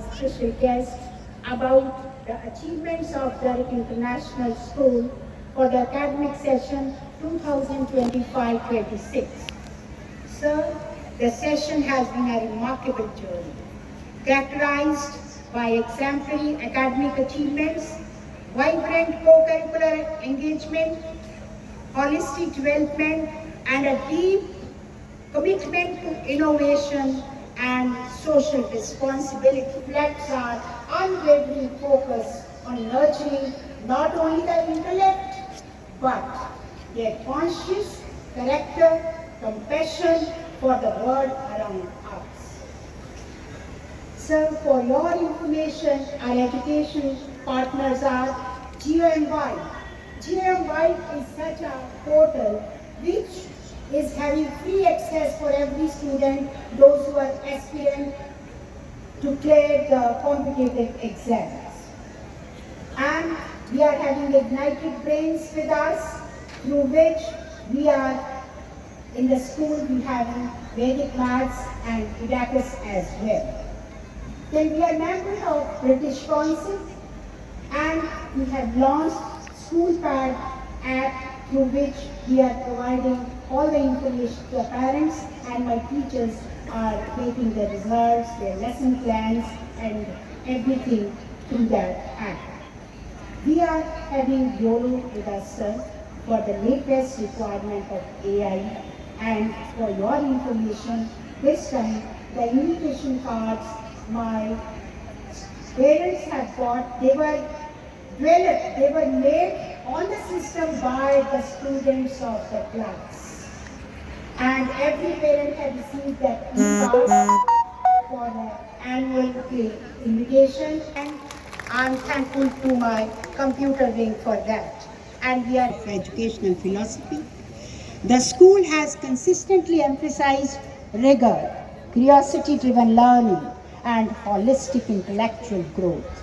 special guests about the achievements of their international school for the academic session 2025-26. Sir, the session has been a remarkable journey, characterized by exemplary academic achievements, vibrant co-curricular engagement, holistic development, and a deep commitment to innovation and social responsibility reflects our unwavering focus on nurturing not only the intellect but their conscious character, compassion for the world around us. So for your information, our education partners are GMY. GMY is such a portal which is having free access for every student, those who are aspirant to clear the competitive exams. And we are having ignited brains with us through which we are in the school we have Vedic maths and Abacus as well. Then we are members of British Council and we have launched school SchoolPad app through which we are providing all the information the parents and my teachers are making the results, their lesson plans and everything through that app. We are having YOLO with us, sir, for the latest requirement of AI. And for your information, this time the invitation cards my parents have got, they were developed, they were made on the system by the students of the class. And every parent had received that for the annual invitation and I'm thankful to my computer wing for that. And we are for educational philosophy. The school has consistently emphasized rigor, curiosity-driven learning, and holistic intellectual growth,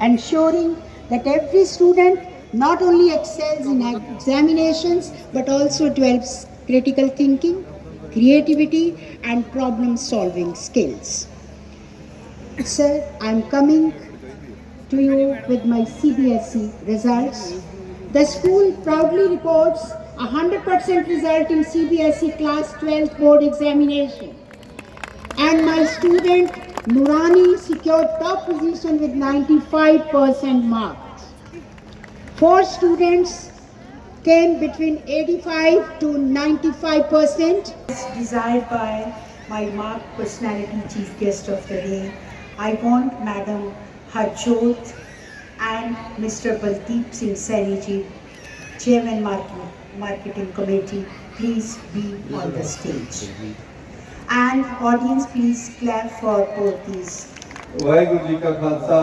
ensuring that every student not only excels in examinations but also develops critical thinking, creativity, and problem-solving skills. Sir, I'm coming to you with my CBSE results. The school proudly reports a 100% result in CBSE class 12th board examination. And my student Nurani secured top position with 95% marks. Four students came between 85 to 95 percent. As desired by my marked personality chief guest of the day, I want Madam Harjot and Mr. Baldeep Singh Saini Chairman Marketing, Marketing Committee, please be on the stage. And audience, please clap for both these. Waheguru Guruji ka khalsa?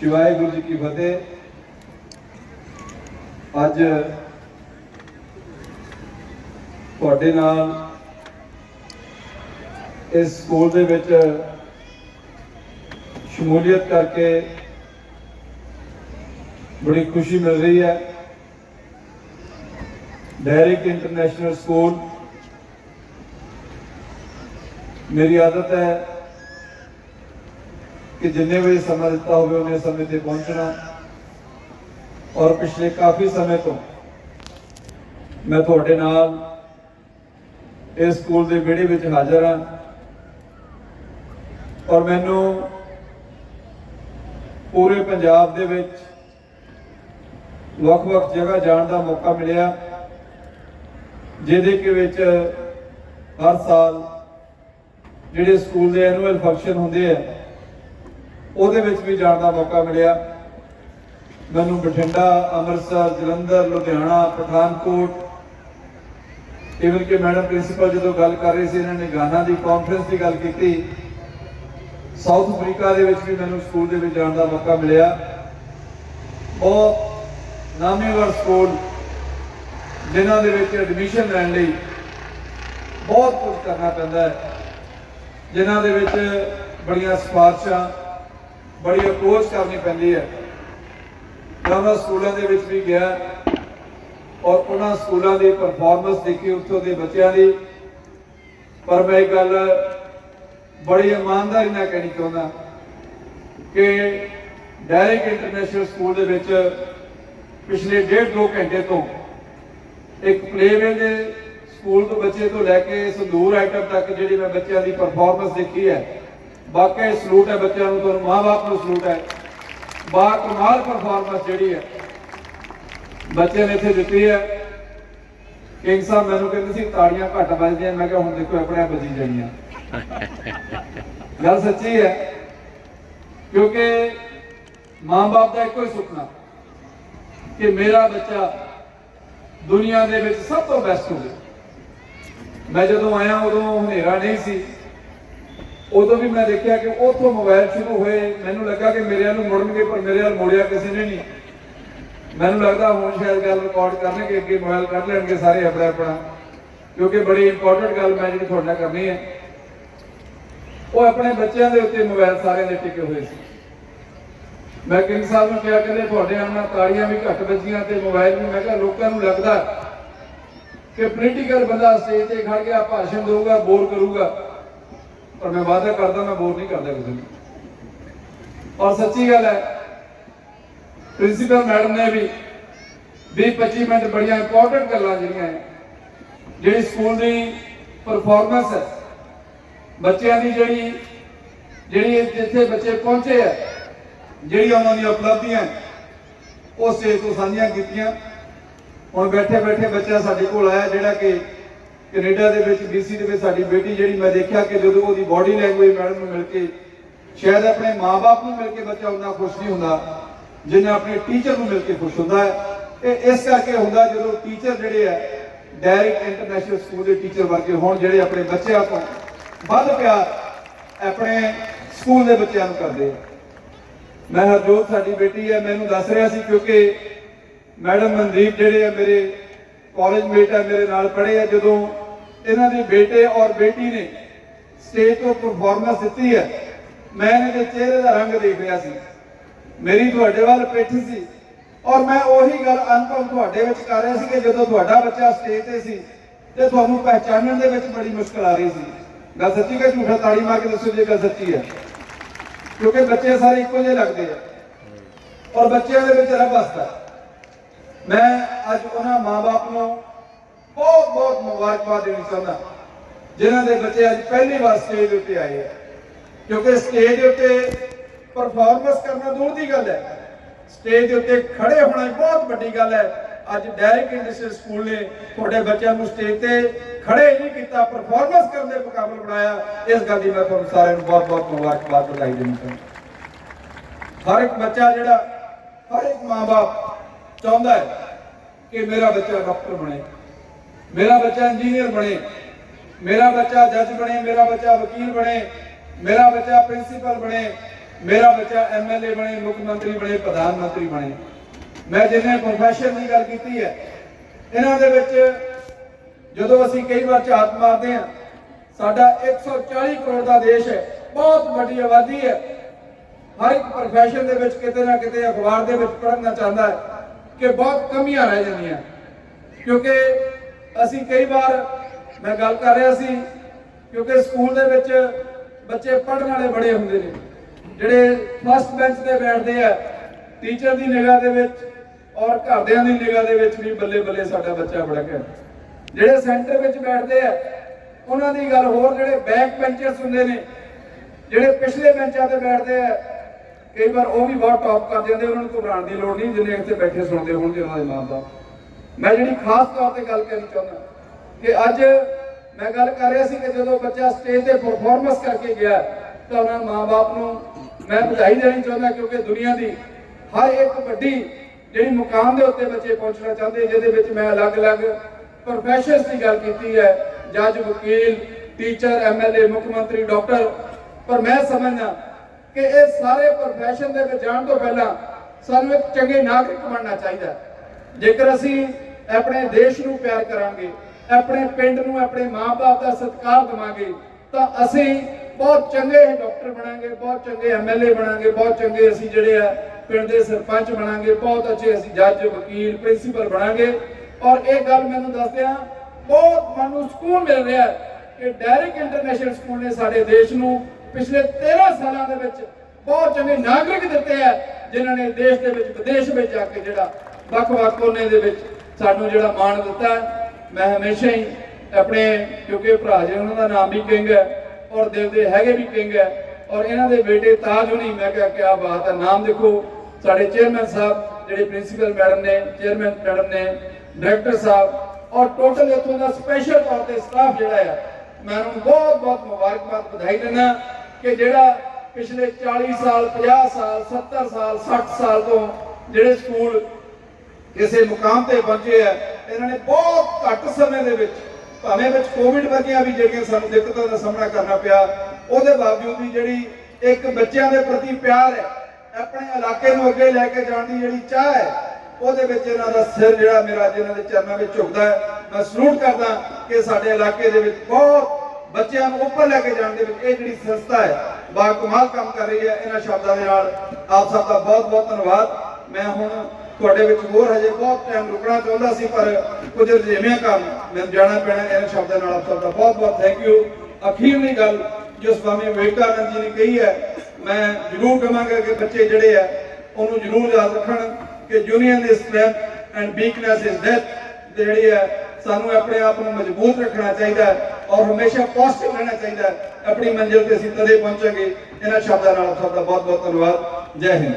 शिवाय Guruji ki की ਅੱਜ ਤੁਹਾਡੇ ਨਾਲ ਇਸ school ਦੇ ਵਿੱਚ ਸ਼ਮੂਲੀਅਤ ਕਰਕੇ ਬੜੀ ਖੁਸ਼ੀ ਮਿਲ ਰਹੀ ਹੈ। ਡੈਰਿਕ ਇੰਟਰਨੈਸ਼ਨਲ ਸਕੂਲ ਮੇਰੀ ਆਦਤ ਹੈ ਕਿ ਜਿੰਨੇ ਵਜੇ ਸਮਾਂ ਦਿੱਤਾ ਹੋਵੇ ਉਹਨੇ ਸਮੇਂ ਤੇ ਪਹੁੰਚਣਾ। ਔਰ ਪਿਛਲੇ ਕਾਫੀ ਸਮੇਂ ਤੋਂ ਮੈਂ ਤੁਹਾਡੇ ਨਾਲ ਇਸ ਸਕੂਲ ਦੇ ਵਿਹੜੇ ਵਿੱਚ ਹਾਜ਼ਰ ਹਾਂ ਔਰ ਮੈਨੂੰ ਪੂਰੇ ਪੰਜਾਬ ਦੇ ਵਿੱਚ ਵੱਖ-ਵੱਖ ਜਗ੍ਹਾ ਜਾਣ ਦਾ ਮੌਕਾ ਮਿਲਿਆ, ਜਿਹਦੇ ਕੇ ਵਿੱਚ ਹਰ ਸਾਲ ਜਿਹੜੇ ਸਕੂਲ ਦੇ ਐਨੂਅਲ ਫੰਕਸ਼ਨ ਹੁੰਦੇ ਆ, ਉਹਦੇ ਵਿੱਚ ਵੀ ਜਾਣ ਦਾ ਮੌਕਾ ਮਿਲਿਆ। ਮੈਨੂੰ ਬਠਿੰਡਾ, ਅੰਮ੍ਰਿਤਸਰ, ਜਲੰਧਰ, ਲੁਧਿਆਣਾ, ਪਠਾਨਕੋਟ। ਇਵਨ ਕਿ ਮੈਡਮ ਪ੍ਰਿੰਸੀਪਲ ਜਦੋਂ ਗੱਲ ਕਰ ਰਹੇ ਸੀ, ਇਹਨਾਂ ਨੇ ਗਾਨਾ ਦੀ ਕਾਨਫਰੰਸ ਦੀ ਗੱਲ ਕੀਤੀ। ਸਾਊਥ ਅਫਰੀਕਾ ਦੇ ਵਿੱਚ ਵੀ ਮੈਨੂੰ ਸਕੂਲ ਦੇ ਵਿੱਚ ਜਾਣ ਦਾ ਮੌਕਾ ਮਿਲਿਆ। ਬਹੁਤ ਨਾਮੀਵਰ ਸਕੂਲ ਜਿਨ੍ਹਾਂ ਦੇ ਵਿੱਚ ਐਡਮਿਸ਼ਨ ਲੈਣ ਲਈ ਬਹੁਤ ਕੁਝ ਕਰਨਾ ਪੈਂਦਾ ਹੈ। ਜਿਨ੍ਹਾਂ ਦੇ ਵਿੱਚ ਬੜੀਆਂ ਸਿਫਾਰਸ਼ਾਂ ਬੜੀ ਅਪਰੋਚ ਕਰਨੀ ਪੈਂਦੀ ਹੈ। ਮੈਂ ਉਹਨਾਂ ਸਕੂਲਾਂ ਦੇ ਵਿੱਚ ਵੀ ਗਿਆ ਔਰ ਉਹਨਾਂ ਸਕੂਲਾਂ ਦੀ ਪਰਫਾਰਮੈਂਸ ਦੇਖੀ ਉੱਥੋਂ ਦੇ ਬੱਚਿਆਂ ਦੀ। ਪਰ ਮੈਂ ਇੱਕ ਗੱਲ ਬੜੀ ਇਮਾਨਦਾਰੀ ਨਾਲ ਕਹਿਣੀ ਚਾਹੁੰਦਾ ਕਿ ਡਾਇਰੈਕਟ ਇੰਟਰਨੈਸ਼ਨਲ ਸਕੂਲ ਦੇ ਵਿੱਚ ਪਿਛਲੇ ਡੇਢ ਦੋ ਘੰਟੇ ਤੋਂ ਇੱਕ ਪਲੇਵੇ ਦੇ ਸਕੂਲ ਤੋਂ ਬੱਚੇ ਤੋਂ ਲੈ ਕੇ ਸੰਦੂਰ ਆਈਟਮ ਤੱਕ ਜਿਹੜੀ ਮੈਂ ਬੱਚਿਆਂ ਦੀ ਪਰਫਾਰਮੈਂਸ ਦੇਖੀ ਹੈ ਵਾਕਈ ਸਲੂਟ ਹੈ, ਬੱਚਿਆਂ ਨੂੰ, ਤੁਹਾਨੂੰ ਮਾਂ-ਬਾਪ ਨੂੰ ਸਲੂਟ ਹੈ। ਬਾ ਕਮਾਲ ਪਰਫਾਰਮੈਂਸ ਜਿਹੜੀ ਹੈ, ਬੱਚਿਆਂ ਨੇ ਇੱਥੇ ਦਿੱਤੀ ਹੈ। ਕਿੰਗ ਸਾਹਿਬ ਮੈਨੂੰ ਕਹਿੰਦੇ ਸੀ, ਤਾੜੀਆਂ ਘੱਟ ਵੱਜਦੀਆਂ। ਮੈਂ ਕਿਹਾ, ਹੁਣ ਦੇਖੋ, ਆਪਣੇ ਆਪ ਵੱਜੀ ਜਾਣੀਆਂ। ਗੱਲ ਸੱਚੀ ਹੈ, ਕਿਉਂਕਿ ਮਾਂ-ਬਾਪ ਦਾ ਇੱਕੋ ਹੀ ਸੁਪਨਾ ਕਿ ਮੇਰਾ ਬੱਚਾ ਦੁਨੀਆ ਦੇ ਵਿੱਚ ਸਭ ਤੋਂ ਬੈਸਟ ਹੋਵੇ। ਮੈਂ ਜਦੋਂ ਆਇਆ, ਉਦੋਂ ਹਨੇਰਾ ਨਹੀਂ ਸੀ। ਉਦੋਂ ਵੀ ਮੈਂ ਦੇਖਿਆ ਕਿ ਉਥੋਂ ਮੋਬਾਈਲ ਸ਼ੁਰੂ ਹੋਏ, ਮੈਨੂੰ ਲੱਗਾ ਕਿ ਮੇਰੇ ਵੱਲ ਮੁੜਨਗੇ, ਪਰ ਮੇਰੇ ਵੱਲ ਮੁੜਿਆ ਕਿਸੇ ਨੇ ਨਹੀਂ। ਮੈਨੂੰ ਲੱਗਦਾ ਹੁਣ ਸ਼ਾਇਦ ਗੱਲ ਰਿਕਾਰਡ ਕਰਨਗੇ, ਅੱਗੇ ਮੋਬਾਈਲ ਕੱਢ ਲੈਣਗੇ ਸਾਰੇ ਆਪਣਾ ਆਪਣਾ, ਕਿਉਂਕਿ ਬੜੀ ਇੰਪੋਰਟੈਂਟ ਗੱਲ ਮੈਂ ਜਿਹੜੀ ਤੁਹਾਡੇ ਨਾਲ ਕਰਨੀ ਹੈ। ਉਹ ਆਪਣੇ ਬੱਚਿਆਂ ਦੇ ਉੱਤੇ ਮੋਬਾਈਲ ਸਾਰਿਆਂ ਦੇ ਟਿਕੇ ਹੋਏ ਸੀ। ਮੈਂ ਕਿੰਗ ਸਾਹਿਬ ਨੂੰ ਕਿਹਾ, ਕਹਿੰਦੇ ਤੁਹਾਡੇ ਨਾਲ ਤਾੜੀਆਂ ਵੀ ਘੱਟ ਵੱਜੀਆਂ ਤੇ ਮੋਬਾਈਲ ਵੀ, ਮੈਂ ਕਿਹਾ ਲੋਕਾਂ ਨੂੰ ਲੱਗਦਾ ਕਿ ਪੋਲੀਟੀਕਲ ਬੰਦਾ ਸਟੇਜ ਤੇ ਖੜ ਗਿਆ, ਭਾਸ਼ਣ ਦੇਊਗਾ ਬੋਰ ਕਰੂਗਾ। ਪਰ ਮੈਂ ਵਾਅਦਾ ਕਰਦਾ ਮੈਂ ਬੋਰ ਨਹੀਂ ਕਰਦਾ ਕਿਸੇ ਨੂੰ। ਔਰ ਸੱਚੀ ਗੱਲ ਹੈ, ਪ੍ਰਿੰਸੀਪਲ ਮੈਡਮ ਨੇ ਵੀ 20 25 ਮਿੰਟ ਬੜੀਆਂ ਇੰਪੋਰਟੈਂਟ ਗੱਲਾਂ ਜਿਹੜੀਆਂ ਜਿਹੜੀ ਸਕੂਲ ਦੀ ਪਰਫਾਰਮੈਂਸ ਹੈ, ਬੱਚਿਆਂ ਦੀ ਜਿਹੜੀ ਜਿਹੜੀ ਜਿੱਥੇ ਬੱਚੇ ਪਹੁੰਚੇ ਆ ਜਿਹੜੀਆਂ ਉਹਨਾਂ ਦੀਆਂ ਉਪਲਬਧੀਆਂ ਉਹ ਸਟੇਜ ਤੋਂ ਸਾਂਝੀਆਂ ਕੀਤੀਆਂ। ਹੁਣ ਬੈਠੇ ਬੈਠੇ ਬੱਚਾ ਸਾਡੇ ਕੋਲ ਆਇਆ ਜਿਹੜਾ ਕਿ ਕੈਨੇਡਾ ਦੇ ਵਿੱਚ BC ਦੇ ਵਿੱਚ ਸਾਡੀ ਬੇਟੀ ਜਿਹੜੀ ਮੈਂ ਦੇਖਿਆ ਕਿ ਜਦੋਂ ਉਹਦੀ ਬਾਡੀ ਲੈਂਗੁਏਜ ਮੈਡਮ ਨੂੰ ਮਿਲ ਕੇ, ਸ਼ਾਇਦ ਆਪਣੇ ਮਾਪੇ ਨੂੰ ਮਿਲ ਕੇ ਬੱਚਾ ਉਹਨਾਂ ਖੁਸ਼ ਨਹੀਂ ਹੁੰਦਾ ਜਿੰਨਾ ਆਪਣੇ ਟੀਚਰ ਨੂੰ ਮਿਲ ਕੇ ਖੁਸ਼ ਹੁੰਦਾ ਹੈ। ਇਹ ਇਸ ਕਰਕੇ ਹੁੰਦਾ ਜਦੋਂ ਟੀਚਰ ਜਿਹੜੇ ਆ ਡਾਇਰੈਕਟ ਇੰਟਰਨੈਸ਼ਨਲ ਸਕੂਲ ਦੇ ਟੀਚਰ ਵਰਗੇ ਹੋਣ, ਜਿਹੜੇ ਆਪਣੇ ਬੱਚਿਆਂ ਤੋਂ ਵੱਧ ਪਿਆਰ ਆਪਣੇ ਸਕੂਲ ਦੇ ਬੱਚਿਆਂ ਨੂੰ ਕਰਦੇ ਆ। ਮੈਂ ਹਰਜੋਤ, ਸਾਡੀ ਬੇਟੀ ਹੈ, ਮੈਨੂੰ ਦੱਸ ਰਿਹਾ ਸੀ ਕਿਉਂਕਿ ਮੈਡਮ ਮਨਦੀਪ ਜਿਹੜੇ ਆ ਮੇਰੇ ਕਾਲਜ ਮੇਟ ਆ ਮੇਰੇ ਨਾਲ ਪੜ੍ਹੇ ਆ, ਜਦੋਂ ਇਹਨਾਂ ਦੇ ਬੇਟੇ ਔਰ ਬੇਟੀ ਨੇ ਸਟੇਜ ਤੋਂ ਪਰਫਾਰਮੈਂਸ ਦਿੱਤੀ ਹੈ, ਮੈਂ ਇਹਨਾਂ ਦੇ ਚਿਹਰੇ ਦਾ ਰੰਗ ਦੇਖ ਰਿਹਾ ਸੀ। ਮੇਰੀ ਤੁਹਾਡੇ ਵੱਲ ਪਿੱਠ ਸੀ ਔਰ ਮੈਂ ਉਹੀ ਗੱਲ ਅਨੁਭਵ ਤੁਹਾਡੇ ਵਿੱਚ ਕਰ ਰਿਹਾ ਸੀ ਕਿ ਜਦੋਂ ਤੁਹਾਡਾ ਬੱਚਾ ਸਟੇਜ ਤੇ ਸੀ ਤੇ ਤੁਹਾਨੂੰ ਪਹਿਚਾਨਣ ਦੇ ਵਿੱਚ ਬੜੀ ਮੁਸ਼ਕਲ ਆ ਰਹੀ ਸੀ। ਗੱਲ ਸੱਚੀ ਕਿ ਝੂਠਾ ਤਾੜੀ ਮਾਰ ਕੇ ਦੱਸੋ ਜੇ ਗੱਲ ਸੱਚੀ ਹੈ? ਕਿਉਂਕਿ ਬੱਚੇ ਸਾਰੇ ਇੱਕੋ ਜਿਹੇ ਲੱਗਦੇ ਆ। ਔਰ ਬੱਚਿਆਂ ਦੇ ਵਿੱਚ ਰੱਬ ਵਸਦਾ ਮੈਂ ਅੱਜ ਉਹਨਾਂ ਮਾਪੇ ਨੂੰ ਬਹੁਤ ਬਹੁਤ ਮੁਬਾਰਕਬਾਦ ਦੇਣੀ ਚਾਹੁੰਦਾ ਜਿਨ੍ਹਾਂ ਦੇ ਬੱਚੇ ਅੱਜ ਪਹਿਲੀ ਵਾਰ ਸਟੇਜ ਉੱਤੇ ਆਏ ਆ। ਕਿਉਂਕਿ ਸਟੇਜ ਦੇ ਉੱਤੇ ਪਰਫਾਰਮੈਂਸ ਕਰਨਾ ਦੂਰ ਦੀ ਗੱਲ ਹੈ। ਸਟੇਜ ਦੇ ਉੱਤੇ ਖੜੇ ਹੋਣਾ ਬਹੁਤ ਵੱਡੀ ਗੱਲ ਹੈ। ਅੱਜ ਡਾਇਰੈਕਟ ਇੰਡਸਟਰੀ ਸਕੂਲ ਨੇ ਤੁਹਾਡੇ ਬੱਚਿਆਂ ਨੂੰ ਸਟੇਜ ਤੇ ਖੜੇ ਨਹੀਂ ਕੀਤਾ ਪਰਫਾਰਮੈਂਸ ਕਰਨ ਦੇ ਮੁਕਾਬਲ ਬਣਾਇਆ। ਇਸ ਗੱਲ ਦੀ ਮੈਂ ਤੁਹਾਨੂੰ ਸਾਰਿਆਂ ਨੂੰ ਬਹੁਤ ਬਹੁਤ ਮੁਬਾਰਕਬਾਦ ਵਧਾਈ ਦੇਣੀ ਚਾਹੁੰਦਾ ਹਰ ਇੱਕ ਬੱਚਾ ਜਿਹੜਾ, ਹਰ ਇੱਕ ਮਾਂ-ਬਾਪ ਚਾਹੁੰਦਾ ਹੈ ਕਿ ਮੇਰਾ ਬੱਚਾ ਡਾਕਟਰ ਬਣੇ, ਮੇਰਾ ਬੱਚਾ ਇੰਜੀਨੀਅਰ ਬਣੇ, ਮੇਰਾ ਬੱਚਾ ਜੱਜ ਬਣੇ, ਮੇਰਾ ਬੱਚਾ ਵਕੀਲ ਬਣੇ, ਮੇਰਾ ਬੱਚਾ ਪ੍ਰਿੰਸੀਪਲ ਬਣੇ, ਮੇਰਾ ਬੱਚਾ ਐਮਐਲਏ ਬਣੇ, ਮੁੱਖ ਮੰਤਰੀ ਬਣੇ, ਪ੍ਰਧਾਨ ਮੰਤਰੀ ਬਣੇ। ਮੈਂ ਜਿੰਨੇ ਪ੍ਰੋਫੈਸ਼ਨ ਦੀ ਗੱਲ ਕੀਤੀ ਹੈ, ਇਹਨਾਂ ਦੇ ਵਿੱਚ ਜਦੋਂ ਅਸੀਂ ਕਈ ਵਾਰ ਝਾਤ ਮਾਰਦੇ ਹਾਂ, ਸਾਡਾ 140 ਕਰੋੜ ਦਾ ਦੇਸ਼ ਹੈ, ਬਹੁਤ ਵੱਡੀ ਆਬਾਦੀ ਹੈ। ਹਰ ਇੱਕ ਪ੍ਰੋਫੈਸ਼ਨ ਦੇ ਵਿੱਚ ਕਿਤੇ ਨਾ ਕਿਤੇ ਅਖਬਾਰ ਦੇ ਵਿੱਚ ਪੜ੍ਹਨਾ ਚਾਹੁੰਦਾ ਹੈ। ਕਿ ਬਹੁਤ ਕਮੀਆਂ ਰਹਿ ਜਾਂਦੀਆਂ। ਕਿਉਂਕਿ ਅਸੀਂ ਕਈ ਵਾਰ, ਮੈਂ ਗੱਲ ਕਰ ਰਿਹਾ ਸੀ, ਕਿਉਂਕਿ ਸਕੂਲ ਦੇ ਵਿੱਚ ਬੱਚੇ ਪੜ੍ਹਨ ਵਾਲੇ ਬੜੇ ਹੁੰਦੇ ਨੇ। ਜਿਹੜੇ ਫਸਟ ਬੈਂਚ ਤੇ ਬੈਠਦੇ ਆ ਟੀਚਰ ਦੀ ਨਿਗਾਹ ਦੇ ਵਿੱਚ ਔਰ ਘਰਦਿਆਂ ਦੀ ਨਿਗਾਹ ਦੇ ਵਿੱਚ ਵੀ ਬੱਲੇ ਬੱਲੇ ਸਾਡਾ ਬੱਚਾ ਬੜਾ ਹੈ ਜਿਹੜੇ ਸੈਂਟਰ ਵਿੱਚ ਬੈਠਦੇ ਆ, ਉਹਨਾਂ ਦੀ ਗੱਲ ਹੋਰ, ਜਿਹੜੇ ਬੈਕ ਬੈਂਚਰਸ ਹੁੰਦੇ ਨੇ, ਜਿਹੜੇ ਪਿਛਲੇ ਬੈਂਚਾਂ ਤੇ ਬੈਠਦੇ ਆ ਕਈ ਵਾਰ ਉਹ ਵੀ ਬਹੁਤ ਟੌਪ ਕਰ ਜਾਂਦੇ ਉਹਨਾਂ ਨੂੰ ਘਬਰਾਉਣ ਦੀ ਲੋੜ ਨਹੀਂ, ਜਿੰਨੇ ਇੱਥੇ ਬੈਠੇ ਸੁਣਦੇ ਹੋਣਗੇ ਉਹਨਾਂ ਦੇ ਮਾਂ-ਬਾਪ ਮੈਂ ਜਿਹੜੀ ਖਾਸ ਤੌਰ ਤੇ ਗੱਲ ਕਰਨੀ ਚਾਹੁੰਦਾ, ਕਿ ਅੱਜ ਮੈਂ ਗੱਲ ਕਰ ਰਿਹਾ ਸੀ ਕਿ ਜਦੋਂ ਬੱਚਾ ਸਟੇਜ ਤੇ ਪਰਫਾਰਮੈਂਸ ਕਰਕੇ ਗਿਆ, ਤਾਂ ਉਹਨਾਂ ਮਾਂ-ਬਾਪ ਨੂੰ ਮੈਂ ਵਧਾਈ ਦੇਣੀ ਚਾਹੁੰਦਾ, ਕਿਉਂਕਿ ਦੁਨੀਆ ਦੀ ਹਰ ਇੱਕ ਵੱਡੀ ਜਿਹੜੀ ਮੁਕਾਮ ਦੇ ਉੱਤੇ ਬੱਚੇ ਪਹੁੰਚਣਾ ਚਾਹੁੰਦੇ, ਜਿਹਦੇ ਵਿੱਚ ਮੈਂ ਅਲੱਗ-ਅਲੱਗ ਪ੍ਰੋਫੈਸ਼ਨਸ ਦੀ ਗੱਲ ਕੀਤੀ ਹੈ, ਜੱਜ, ਵਕੀਲ ਟੀਚਰ ਐਮਐਲਏ ਮੁੱਖ ਮੰਤਰੀ ਡਾਕਟਰ ਪਰ ਮੈਂ ਸਮਝਦਾ ਕਿ ਇਹ ਸਾਰੇ ਪ੍ਰੋਫੈਸ਼ਨ ਦੇ ਵਿੱਚ ਜਾਣ ਤੋਂ ਪਹਿਲਾਂ ਸਾਨੂੰ ਇੱਕ ਚੰਗੇ ਨਾਗਰਿਕ ਬਣਨਾ ਚਾਹੀਦਾ ਜੇਕਰ ਅਸੀਂ ਆਪਣੇ ਦੇਸ਼ ਨੂੰ ਪਿਆਰ ਕਰਾਂਗੇ, ਆਪਣੇ ਪਿੰਡ ਨੂੰ, ਆਪਣੇ ਮਾਪੇ ਦਾ ਸਤਿਕਾਰ ਦੇਵਾਂਗੇ, ਤਾਂ ਅਸੀਂ ਬਹੁਤ ਚੰਗੇ ਡਾਕਟਰ ਬਣਾਂਗੇ, ਬਹੁਤ ਚੰਗੇ ਐਮਐਲਏ ਬਣਾਂਗੇ, ਬਹੁਤ ਚੰਗੇ ਅਸੀਂ ਜਿਹੜੇ ਆ ਪਿੰਡ ਦੇ ਸਰਪੰਚ ਬਣਾਂਗੇ, ਬਹੁਤ ਅੱਛੇ ਅਸੀਂ ਜੱਜ, ਵਕੀਲ, ਪ੍ਰਿੰਸੀਪਲ ਬਣਾਂਗੇ। ਔਰ ਇਹ ਗੱਲ ਮੈਨੂੰ ਦੱਸਦਿਆਂ ਬਹੁਤ ਮਨ ਨੂੰ ਸਕੂਨ ਮਿਲ ਰਿਹਾ ਹੈ ਕਿ ਡਾਇਰੈਕਟ ਇੰਟਰਨੈਸ਼ਨਲ ਸਕੂਲ ਨੇ ਸਾਡੇ ਦੇਸ਼ ਨੂੰ ਪਿਛਲੇ 13 ਸਾਲਾਂ ਦੇ ਵਿੱਚ ਬਹੁਤ ਚੰਗੇ ਨਾਗਰਿਕ ਦਿੱਤੇ ਆ, ਜਿਨ੍ਹਾਂ ਨੇ ਦੇਸ਼ ਦੇ ਵਿੱਚ, ਵਿਦੇਸ਼ ਵਿੱਚ ਜਾ ਕੇ ਜਿਹੜਾ ਵੱਖ-ਵੱਖ ਕੋਨੇ ਦੇ ਵਿੱਚ ਸਾਨੂੰ ਜਿਹੜਾ ਮਾਣ ਦਿੱਤਾ ਹੈ। ਮੈਂ ਹਮੇਸ਼ਾ ਹੀ ਆਪਣੇ, ਕਿਉਂਕਿ ਭਰਾ ਜੀ ਉਹਨਾਂ ਦਾ ਨਾਮ ਵੀ ਕਿੰਗ ਹੈ ਔਰ ਦਿਲ ਦੇ ਹੈਗੇ ਵੀ ਕਿੰਗ ਹੈ ਔਰ ਇਹਨਾਂ ਦੇ ਬੇਟੇ ਤਾਜ ਹੁਣੀ, ਮੈਂ ਕਿਹਾ, ਕਿਆ ਬਾਤ ਹੈ, ਨਾਮ ਦੇਖੋ ਸਾਡੇ ਚੇਅਰਮੈਨ ਸਾਹਿਬ, ਜਿਹੜੇ ਪ੍ਰਿੰਸੀਪਲ ਮੈਡਮ ਨੇ, ਚੇਅਰਮੈਨ ਮੈਡਮ ਨੇ, ਡਾਇਰੈਕਟਰ ਸਾਹਿਬ, ਔਰ ਟੋਟਲ ਇੱਥੋਂ ਦਾ ਸਪੈਸ਼ਲ ਤੌਰ ਤੇ ਸਟਾਫ ਜਿਹੜਾ ਆ, ਮੈਂ ਉਹਨਾਂ ਨੂੰ ਬਹੁਤ ਬਹੁਤ ਮੁਬਾਰਕਬਾਦ ਵਧਾਈ ਦਿੰਦਾ ਕਿ ਜਿਹੜਾ ਪਿਛਲੇ 40 ਸਾਲ 50 ਸਾਲ 70 ਸਾਲ 60 ਸਾਲ ਤੋਂ ਜਿਹੜੇ ਸਕੂਲ ਕਿਸੇ ਮੁਕਾਮ ਤੇ ਪਹੁੰਚੇ ਆ, ਇਹਨਾਂ ਨੇ ਬਹੁਤ ਘੱਟ ਸਮੇਂ ਦੇ ਵਿੱਚ, ਭਾਵੇਂ ਵਿੱਚ ਕੋਵਿਡ ਵਰਗੀਆਂ ਵੀ ਜਿਹੜੀਆਂ ਸਾਨੂੰ ਦਿੱਕਤਾਂ ਦਾ ਸਾਹਮਣਾ ਕਰਨਾ ਪਿਆ, ਉਹਦੇ ਬਾਵਜੂਦ ਵੀ ਜਿਹੜੀ ਇੱਕ ਬੱਚਿਆਂ ਦੇ ਪ੍ਰਤੀ ਪਿਆਰ ਹੈ, ਆਪਣੇ ਇਲਾਕੇ ਨੂੰ ਅੱਗੇ ਲੈ ਕੇ ਜਾਣ ਦੀ ਜਿਹੜੀ ਚਾਹ ਹੈ, ਉਹਦੇ ਵਿੱਚ ਇਹਨਾਂ ਦਾ ਸਿਰ ਜਿਹੜਾ ਮੇਰਾ ਅੱਜ ਇਹਨਾਂ ਦੇ ਚਰਨਾਂ ਵਿੱਚ ਝੁਕਦਾ ਹੈ। ਮੈਂ ਸਲੂਟ ਕਰਦਾ ਕਿ ਸਾਡੇ ਇਲਾਕੇ ਦੇ ਵਿੱਚ ਬਹੁਤ ਬੱਚਿਆਂ ਨੂੰ ਉੱਪਰ ਲੈ ਕੇ ਜਾਣ ਦੇ ਵਿੱਚ ਇਹ ਜਿਹੜੀ ਸੰਸਥਾ ਹੈ ਬਾ ਕਮਾਲ ਕੰਮ ਕਰ ਰਹੀ ਹੈ, ਇਹਨਾਂ ਸ਼ਬਦਾਂ ਦੇ ਨਾਲ ਆਪ ਸਭ ਦਾ ਬਹੁਤ ਬਹੁਤ ਧੰਨਵਾਦ। ਮੈਂ ਹੁਣ ਤੁਹਾਡੇ ਵਿੱਚ ਹੋਰ ਹਜੇ ਬਹੁਤ ਟਾਈਮ ਰੁਕਣਾ ਚਾਹੁੰਦਾ ਸੀ, ਪਰ ਕੁਝ ਰਜੇਵਿਆਂ ਕਾਰਨ ਮੈਨੂੰ ਜਾਣਾ ਪੈਣਾ, ਇਹਨਾਂ ਸ਼ਬਦਾਂ ਨਾਲ ਆਪ ਸਭ ਦਾ ਬਹੁਤ ਬਹੁਤ ਥੈਂਕ ਯੂ ਅਖੀਰਲੀ ਗੱਲ ਜੋ ਸਵਾਮੀ ਵਿਵੇਕਾਨੰਦ ਜੀ ਨੇ ਕਹੀ ਹੈ, ਮੈਂ ਜ਼ਰੂਰ ਕਹਾਂਗਾ ਕਿ ਬੱਚੇ ਜਿਹੜੇ ਆ ਉਹਨੂੰ ਜ਼ਰੂਰ ਯਾਦ ਰੱਖਣ ਕਿ union is strength and weakness is death ਜਿਹੜੀ ਹੈ, ਸਾਨੂੰ ਆਪਣੇ ਆਪ ਨੂੰ ਮਜ਼ਬੂਤ ਰੱਖਣਾ ਚਾਹੀਦਾ ਹੈ। ਔਰ ਹਮੇਸ਼ਾ ਪੋਜ਼ਿਟਿਵ ਰਹਿਣਾ ਚਾਹੀਦਾ ਆਪਣੀ ਮੰਜ਼ਿਲ ਤੇ ਅਸੀਂ ਤਦੇ ਪਹੁੰਚਾਂਗੇ। ਇਹਨਾਂ ਸ਼ਬਦਾਂ ਨਾਲ ਤੁਹਾਡਾ ਬਹੁਤ ਬਹੁਤ ਧੰਨਵਾਦ। ਜੈ ਹਿੰਦ।